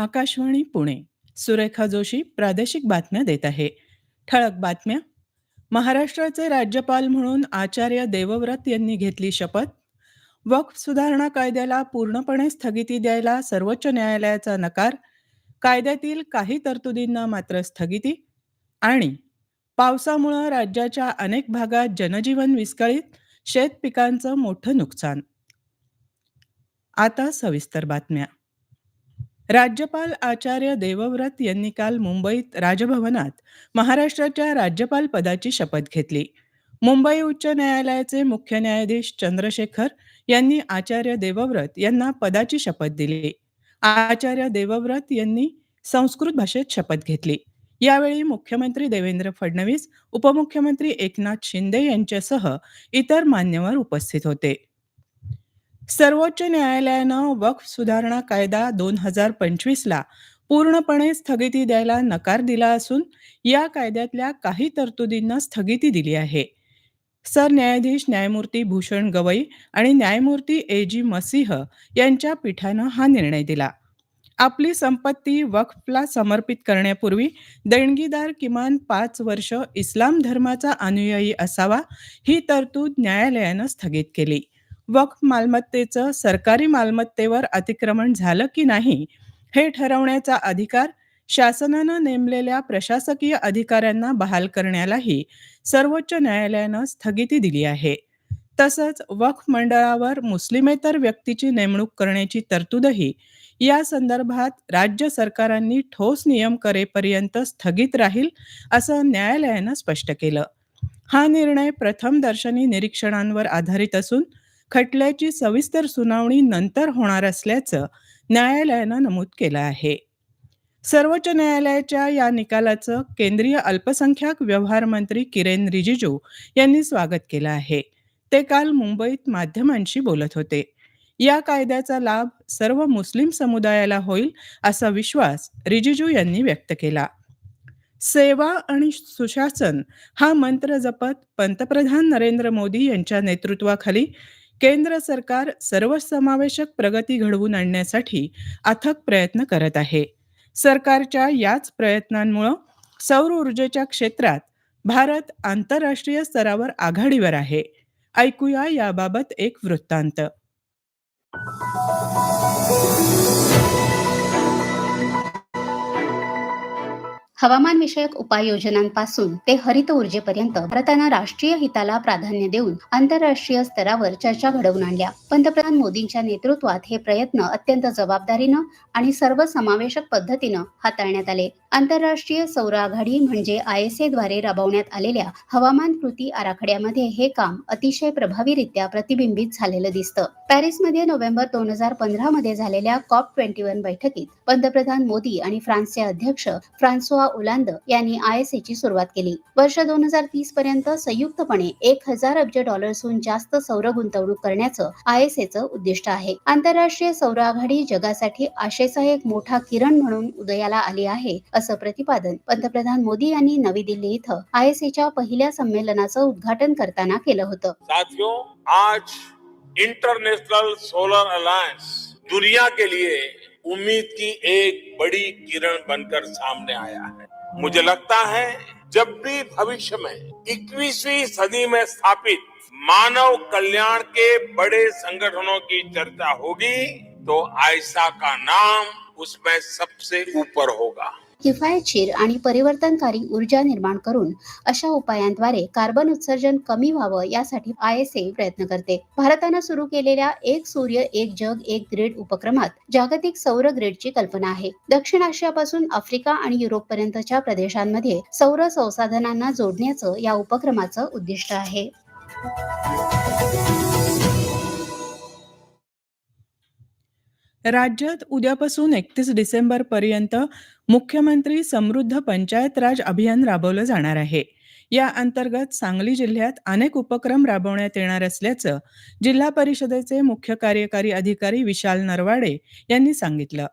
आकाशवाणी पुणे. सुरेखा जोशी प्रादेशिक बातम्या देत आहे. ठळक बातम्या. महाराष्ट्राचे राज्यपाल म्हणून आचार्य देवव्रत यांनी घेतली शपथ. वक्फ सुधारणा कायद्याला पूर्णपणे स्थगिती द्यायला सर्वोच्च न्यायालयाचा नकार. कायद्यातील काही तरतुदींना मात्र स्थगिती. आणि पावसामुळं राज्याच्या अनेक भागात जनजीवन विस्कळीत शेत पिकांचं मोठं नुकसान. आता सविस्तर बातम्या. राज्यपाल आचार्य देवव्रत यांनी काल मुंबईत राजभवनात महाराष्ट्राच्या राज्यपाल पदाची शपथ घेतली. मुंबई उच्च न्यायालयाचे मुख्य न्यायाधीश चंद्रशेखर यांनी आचार्य देवव्रत यांना पदाची शपथ दिली. आचार्य देवव्रत यांनी संस्कृत भाषेत शपथ घेतली. यावेळी मुख्यमंत्री देवेंद्र फडणवीस उपमुख्यमंत्री एकनाथ शिंदे यांच्यासह इतर मान्यवर उपस्थित होते. सर्वोच्च न्यायालयानं वक्फ सुधारणा कायदा दोन हजार पंचवीसला पूर्णपणे स्थगिती द्यायला नकार दिला असून या कायद्यातल्या काही तरतुदींना स्थगिती दिली आहे. सरन्यायाधीश न्यायमूर्ती भूषण गवई आणि न्यायमूर्ती ए जी मसीह यांच्या पीठानं हा निर्णय दिला. आपली संपत्ती वक्फला समर्पित करण्यापूर्वी देणगीदार किमान पाच वर्ष इस्लाम धर्माचा अनुयायी असावा ही तरतूद न्यायालयानं स्थगित केली. वक्फ मालमत्तेचं सरकारी मालमत्तेवर अतिक्रमण झालं की नाही हे ठरवण्याचा अधिकार शासनानं नेमलेल्या प्रशासकीय अधिकाऱ्यांना बहाल करण्यालाही सर्वोच्च न्यायालयानं स्थगिती दिली आहे. तसंच वक्फ मंडळावर मुस्लिमेतर व्यक्तीची नेमणूक करण्याची तरतूदही या संदर्भात राज्य सरकारांनी ठोस नियम करेपर्यंत स्थगित राहील असं न्यायालयानं स्पष्ट केलं. हा निर्णय प्रथम दर्शनी निरीक्षणांवर आधारित असून खटल्याची सविस्तर सुनावणी नंतर होणार असल्याचं न्यायालयानं नमूद केलं आहे. सर्वोच्च न्यायालयाच्या या निकालाचं केंद्रीय अल्पसंख्याक व्यवहार मंत्री किरेन रिजिजू यांनी स्वागत केलं आहे. ते काल मुंबईत माध्यमांशी बोलत होते. या कायद्याचा लाभ सर्व मुस्लिम समुदायाला होईल असा विश्वास रिजिजू यांनी व्यक्त केला. सेवा आणि सुशासन हा मंत्र जपत पंतप्रधान नरेंद्र मोदी यांच्या नेतृत्वाखाली केंद्र सरकार सर्वसमावेशक प्रगती घडवून आणण्यासाठी अथक प्रयत्न करत आहे. सरकारच्या याच प्रयत्नांमुळं सौर ऊर्जेच्या क्षेत्रात भारत आंतरराष्ट्रीय स्तरावर आघाडीवर आहे. ऐकूया याबाबत एक वृत्तांत. हवामान विषयक उपाययोजनांपासून ते हरित ऊर्जेपर्यंत भारतानं राष्ट्रीय हिताला प्राधान्य देऊन आंतरराष्ट्रीय स्तरावर चर्चा घडवून आणल्या. पंतप्रधान मोदींच्या नेतृत्वात हे प्रयत्न अत्यंत जबाबदारीनं आणि सर्वसमावेशक पद्धतीनं हाताळण्यात आले. आंतरराष्ट्रीय सौर आघाडी म्हणजे आय एसद्वारे राबवण्यात आलेल्या हवामान कृती आराखड्यामध्ये हे काम अतिशय प्रभावीरित्या प्रतिबिंबित झालेलं दिसतं. पॅरिसमध्ये नोव्हेंबर दोन हजार पंधरा मध्ये झालेल्या कॉप ट्वेंटी वन बैठकीत पंतप्रधान मोदी आणि फ्रान्सचे अध्यक्ष फ्रान्सोआ ओलांद यांनी आय एस ची सुरुवात केली. वर्ष दोन हजार तीस पर्यंत संयुक्तपणे एक हजार अब्ज डॉलर्सहून जास्त सौर गुंतवणूक करण्याचं आय एस उद्दिष्ट आहे. आंतरराष्ट्रीय सौर आघाडी जगासाठी आशेचा एक मोठा किरण म्हणून उदयाला आली आहे असं प्रतिपादन पंतप्रधान मोदी यांनी नवी दिल्ली इथं आय एस पहिल्या संमेलनाचं उद्घाटन करताना केलं होतं. साथियों आज इंटरनेशनल सोलर अलायन्स दुनिया के लिए उम्मीद की एक बड़ी किरण बनकर सामने आया है। मुझे लगता है जब भी भविष्य में 21वीं सदी में स्थापित मानव कल्याण के बड़े संगठनों की चर्चा होगी तो आयसा का नाम उसमें सबसे ऊपर होगा। किफायतशीर आणि परिवर्तनकारी ऊर्जा निर्माण करून अशा उपायांद्वारे कार्बन उत्सर्जन कमी व्हावं यासाठी आय एस ए प्रयत्न करते. भारतानं सुरू केलेल्या एक सूर्य एक जग एक ग्रीड उपक्रमात जागतिक सौर ग्रीडची कल्पना आहे. दक्षिण आशियापासून आफ्रिका आणि युरोप पर्यंतच्या प्रदेशांमध्ये सौर संसाधनांना जोडण्याचं या उपक्रमाचं उद्दिष्ट आहे. राज्यात उद्यापासून एकतीस डिसेंबर पर्यंत मुख्यमंत्री समृद्ध पंचायत राज अभियान राबवलं जाणार आहे. या अंतर्गत सांगली जिल्ह्यात अनेक उपक्रम राबवण्यात येणार असल्याचं जिल्हा परिषदेचे मुख्य कार्यकारी अधिकारी विशाल नरवाडे यांनी सांगितलं.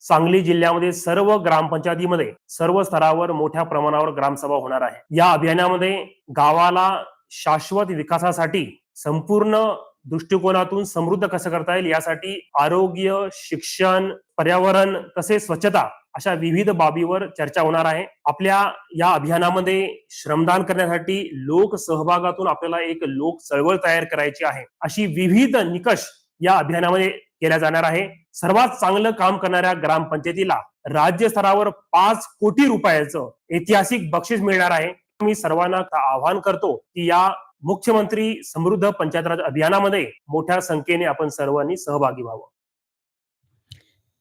सांगली जिल्ह्यामध्ये सर्व ग्रामपंचायतीमध्ये सर्व स्तरावर मोठ्या प्रमाणावर ग्रामसभा होणार आहे. या अभियानामध्ये गावाला शाश्वत विकासासाठी संपूर्ण दृष्टिकोनातून समृद्ध कसं करता येईल? यासाठी आरोग्य शिक्षण पर्यावरण तसेच स्वच्छता अशा विविध बाबीवर चर्चा होणार आहे. आपल्या या अभियानामध्ये श्रमदान करण्यासाठी लोक सहभागातून आपल्याला एक लोक चळवळ तयार करायची आहे. अशी विविध निकष या अभियानामध्ये केल्या जाणार आहे. सर्वात चांगलं काम करणाऱ्या ग्रामपंचायतीला राज्य स्तरावर पाच कोटी रुपयाचं ऐतिहासिक बक्षीस मिळणार आहे. मी सर्वांना आवाहन करतो की या मुख्यमंत्री समृद्ध पंचायतराज अभियानामध्ये मोठ्या संख्येने आपण सर्वांनी सहभागी व्हावं.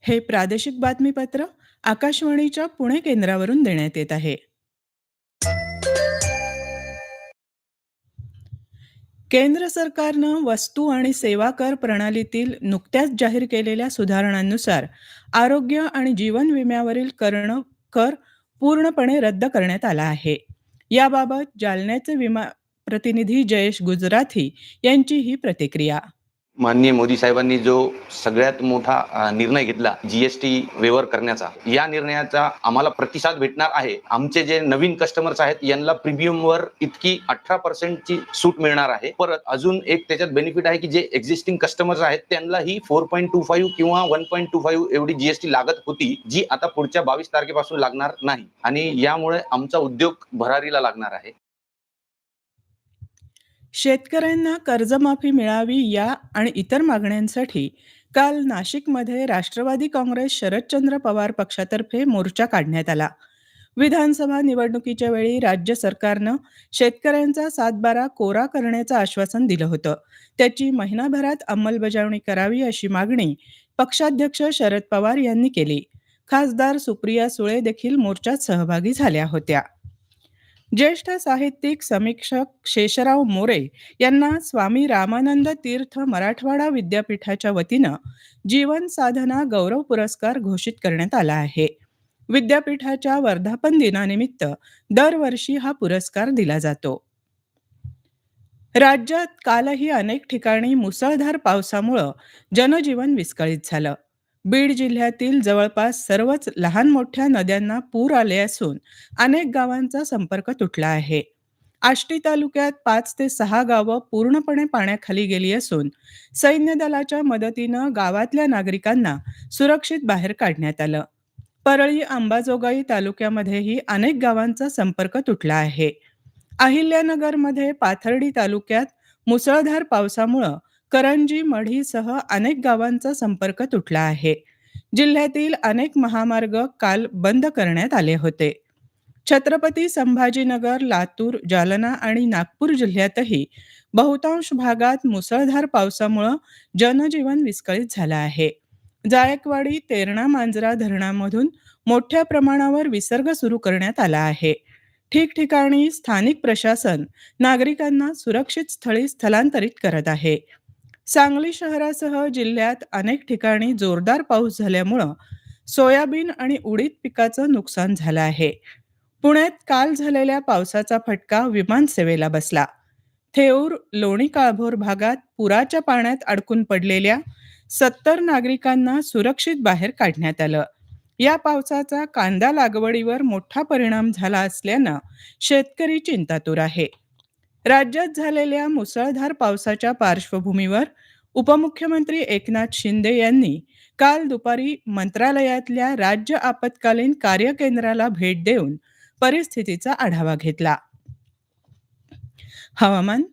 हे प्रादेशिक बातमीपत्र आकाशवाणीच्या पुणे केंद्रावरून देण्यात येत आहे. केंद्र सरकारनं वस्तू आणि सेवा कर प्रणालीतील नुकत्याच जाहीर केलेल्या सुधारणांनुसार आरोग्य आणि जीवन विम्यावरील कर्ण कर पूर्णपणे रद्द करण्यात आला आहे. याबाबत जालन्याचे विमा प्रतिनिधी जयेश गुजराथी यांची ही प्रतिक्रिया. माननीय मोदी साहेबांनी जो सगळ्यात मोठा निर्णय घेतला जीएसटी वेवर करण्याचा या निर्णयाचा आम्हाला प्रतिसाद भेटणार आहे. आमचे जे नवीन कस्टमर्स आहेत यांना प्रीमियमवर इतकी अठरा पर्सेंटची सूट मिळणार आहे. परत अजून एक त्याच्यात बेनिफिट आहे की जे एक्झिस्टिंग कस्टमर्स आहेत त्यांना ही फोर पॉईंट टू फाईव्ह किंवा वन पॉईंट टू फाईव्ह एवढी जीएसटी लागत होती जी आता पुढच्या बावीस तारखेपासून लागणार नाही. आणि यामुळे आमचा उद्योग भरारीला लागणार आहे. शेतकऱ्यांना कर्जमाफी मिळावी या आणि इतर मागण्यांसाठी काल नाशिकमध्ये राष्ट्रवादी काँग्रेस शरदचंद्र पवार पक्षातर्फे मोर्चा काढण्यात आला. विधानसभा निवडणुकीच्या वेळी राज्य सरकारनं शेतकऱ्यांचा सातबारा कोरा करण्याचं आश्वासन दिलं होतं. त्याची महिनाभरात अंमलबजावणी करावी अशी मागणी पक्षाध्यक्ष शरद पवार यांनी केली. खासदार सुप्रिया सुळे देखील मोर्चात सहभागी झाल्या होत्या. ज्येष्ठ साहित्यिक समीक्षक शेषराव मोरे यांना स्वामी रामानंद तीर्थ मराठवाडा विद्यापीठाच्या वतीनं जीवन साधना गौरव पुरस्कार घोषित करण्यात आला आहे. विद्यापीठाच्या वर्धापन दिनानिमित्त दरवर्षी हा पुरस्कार दिला जातो. राज्यात कालही अनेक ठिकाणी मुसळधार पावसामुळं जनजीवन विस्कळीत झालं. बीड जिल्ह्यातील जवळपास सर्वच लहान मोठ्या नद्यांना पूर आले असून अनेक गावांचा संपर्क तुटला आहे. आष्टी तालुक्यात पाच ते सहा गावं पूर्णपणे पाण्याखाली गेली असून सैन्य दलाच्या मदतीनं गावातल्या नागरिकांना सुरक्षित बाहेर काढण्यात आलं. परळी अंबाजोगाई तालुक्यामध्येही अनेक गावांचा संपर्क तुटला आहे. अहिल्यानगरमध्ये पाथर्डी तालुक्यात मुसळधार पावसामुळं करंजी मढीसह अनेक गावांचा संपर्क तुटला आहे. जिल्ह्यातील अनेक महामार्ग काल बंद करण्यात आले होते. छत्रपती संभाजीनगर लातूर जालना आणि नागपूर जिल्ह्यातही बहुतांश भागात मुसळधार पावसामुळं जनजीवन विस्कळीत झालं आहे. जायकवाडी तेरणा मांजरा धरणामधून मोठ्या प्रमाणावर विसर्ग सुरू करण्यात आला आहे. ठिकठिकाणी स्थानिक प्रशासन नागरिकांना सुरक्षित स्थळी स्थलांतरित करत आहे. सांगली शहरासह जिल्ह्यात अनेक ठिकाणी जोरदार पाऊस झाल्यामुळं सोयाबीन आणि उडीद पिकाचं नुकसान झालं आहे. पुण्यात काल झालेल्या पावसाचा फटका विमानसेवेला बसला. थेऊर लोणी काळभोर भागात पुराच्या पाण्यात अडकून पडलेल्या सत्तर नागरिकांना सुरक्षित बाहेर काढण्यात आलं. या पावसाचा कांदा लागवडीवर मोठा परिणाम झाला असल्यानं शेतकरी चिंतातूर आहे. राज्यात झालेल्या मुसळधार पावसाच्या पार्श्वभूमीवर उपमुख्यमंत्री एकनाथ शिंदे यांनी काल दुपारी मंत्रालयातल्या राज्य आपत्कालीन कार्यकेंद्राला भेट देऊन परिस्थितीचा आढावा घेतला. हवामान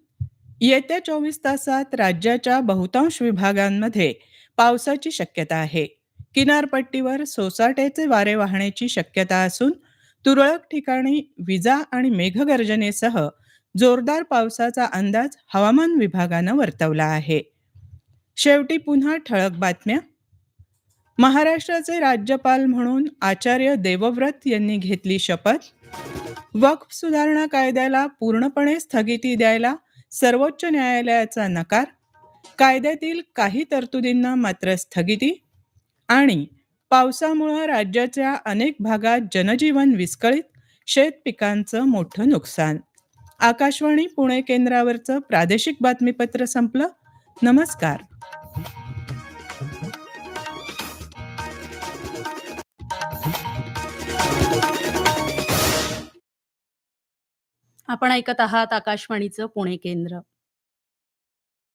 येत्या चोवीस तासात राज्याच्या बहुतांश विभागांमध्ये पावसाची शक्यता आहे. किनारपट्टीवर सोसाट्याचे वारे वाहण्याची शक्यता असून तुरळक ठिकाणी विजा आणि मेघगर्जनेसह जोरदार पावसाचा अंदाज हवामान विभागानं वर्तवला आहे. शेवटी पुन्हा ठळक बातम्या. महाराष्ट्राचे राज्यपाल म्हणून आचार्य देवव्रत यांनी घेतली शपथ. वक्फ सुधारणा कायद्याला पूर्णपणे स्थगिती द्यायला सर्वोच्च न्यायालयाचा नकार. कायद्यातील काही तरतुदींना मात्र स्थगिती. आणि पावसामुळं राज्याच्या अनेक भागात जनजीवन विस्कळीत शेत पिकांचं मोठं नुकसान. आकाशवाणी पुणे केंद्रावरचं प्रादेशिक बातमीपत्र संपलं. नमस्कार. आपण ऐकत आहात आकाशवाणीचं पुणे केंद्र.